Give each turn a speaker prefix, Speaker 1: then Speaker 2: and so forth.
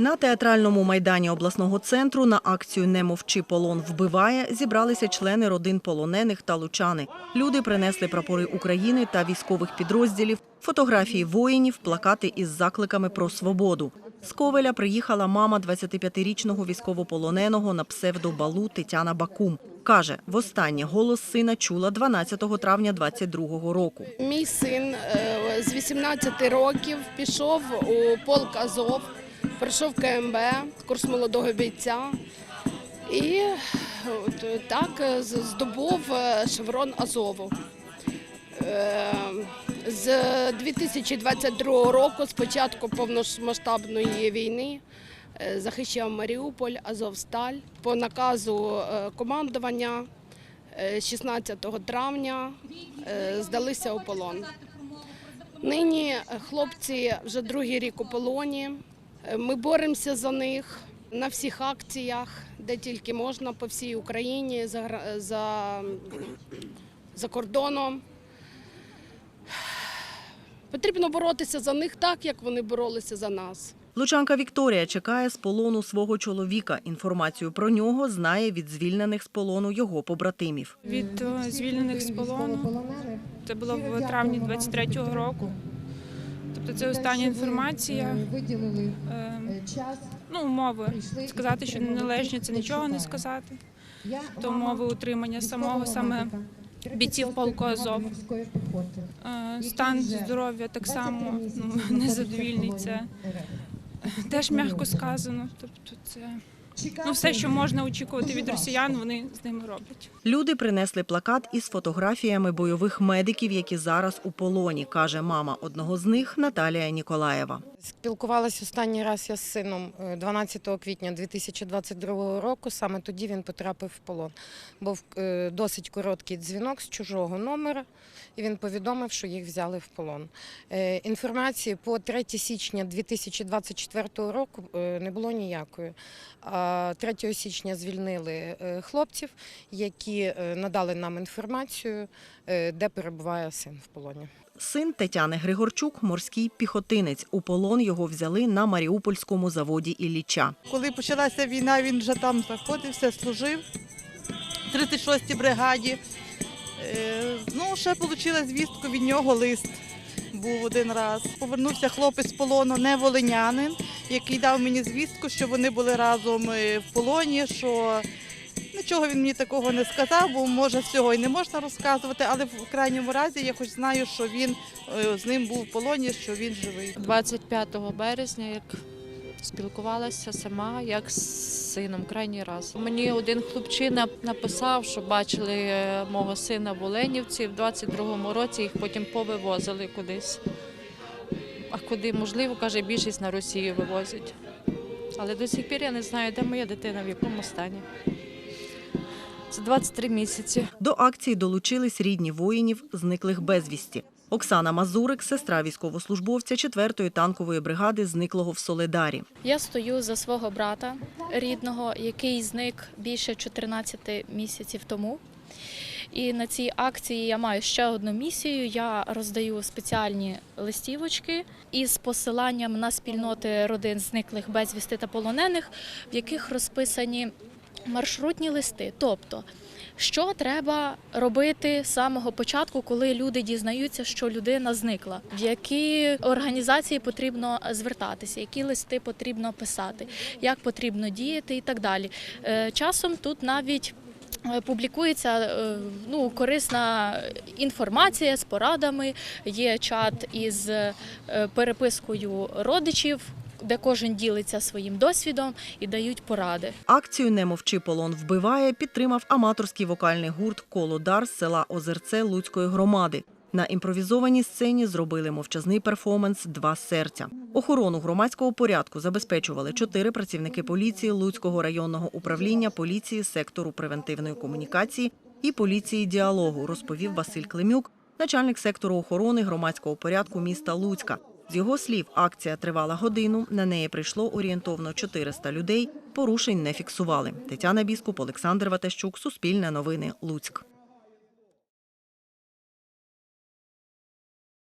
Speaker 1: На театральному майдані обласного центру на акцію Не мовчи полон вбиває зібралися члени родин полонених та лучани. Люди принесли прапори України та військових підрозділів, фотографії воїнів, плакати із закликами про свободу. З Ковеля приїхала мама 25-річного військовополоненого на псевдобалу Тетяна Бакум. Каже, востаннє голос сина чула 12 травня 22-го року.
Speaker 2: Мій син е, з 18 років пішов у полк Азов, пройшов КМБ, курс молодого бійця. І от так здобув е, шеврон Азову. Е, З 2022 року, з початку повномасштабної війни, е, захищав Маріуполь, Азовсталь. По наказу командування е, 16 травня здалися у полон. Нині хлопці вже другий рік у полоні. Е, Ми боремося за них на всіх акціях, де тільки можна, по всій Україні, за, за, за кордоном. Потрібно боротися за них так, як вони боролися за нас.
Speaker 1: Лучанка Вікторія чекає з полону свого чоловіка. Інформацію про нього знає від звільнених з полону його побратимів.
Speaker 3: від е, звільнених з полону. Це було в травні 23-го року. Тобто це остання інформація.
Speaker 4: Виділили
Speaker 3: Е,
Speaker 4: час.
Speaker 3: Ну, умови. Сказати, що неналежні, це нічого не сказати. То умови утримання самого саме бійців полку Азов. Е, Стан здоров'я так само ну, незадовільний. Це теж м'яко сказано. Тобто це ну, все, що можна очікувати від росіян, вони з ними роблять.
Speaker 1: Люди принесли плакат із фотографіями бойових медиків, які зараз у полоні, каже мама одного з них Наталія Ніколаєва.
Speaker 5: Спілкувалась останній раз я з сином е, 12 квітня 2022 року. Саме тоді він потрапив в полон. Був е, досить короткий дзвінок з чужого номера, і він повідомив, що їх взяли в полон. Е, Інформації по 3 січня 2024 року е, не було ніякої. А 3 січня звільнили е, хлопців, які е, надали нам інформацію, е, де перебуває син в полоні.
Speaker 1: Син Тетяни Григорчук морський піхотинець. У полон його взяли на Маріупольському заводі Ілліча.
Speaker 6: Коли почалася війна, він вже там знаходився, служив в 36-й бригаді. Ну, ще отримала звістку від нього лист. Був один раз. Повернувся хлопець з полону, не волинянин, який дав мені звістку, що вони були разом е, в полоні, що нічого він мені такого не сказав, бо може всього і не можна розказувати, але в крайньому разі я хоч знаю, що він е, з ним був в полоні, що він живий.
Speaker 7: 25 березня, як спілкувалася сама, як з сином крайній раз. Мені один хлопчина написав, що бачили е, мого сина в Оленівці в 22-му році, їх потім повивозили кудись. А куди можливо, каже, більшість на Росію вивозять. Але до сих пір я не знаю, де моя дитина, в якому стані. Це 23 місяці.
Speaker 1: До акції долучились рідні воїнів, зниклих безвісті. Оксана Мазурик, сестра військовослужбовця 4-ї танкової бригади, зниклого в Соледарі.
Speaker 8: Я стою за свого брата рідного, який зник більше 14 місяців тому. І на цій акції я маю ще одну місію. Я роздаю спеціальні листівочки із посиланням на спільноти родин зниклих безвісти та полонених, в яких розписані маршрутні листи. Тобто, що треба робити з самого початку, коли люди дізнаються, що людина зникла, в які організації потрібно звертатися, які листи потрібно писати, як потрібно діяти і так далі. Е, Часом тут навіть Публікується е, ну, корисна інформація з порадами. Є чат із е, перепискою родичів, де кожен ділиться своїм досвідом і дають поради.
Speaker 1: Акцію Не мовчи полон вбиває підтримав аматорський вокальний гурт Колодар з села Озерце Луцької громади. На імпровізованій сцені зробили мовчазний перформанс Два серця. Охорону громадського порядку забезпечували чотири працівники поліції Луцького районного управління поліції сектору превентивної комунікації і поліції діалогу, розповів Василь Климюк, начальник сектору охорони громадського порядку міста Луцька. З його слів, акція тривала годину. На неї прийшло орієнтовно 400 людей. Порушень не фіксували. Тетяна Біскуп, Олександр Ватащук, Суспільне новини, Луцьк.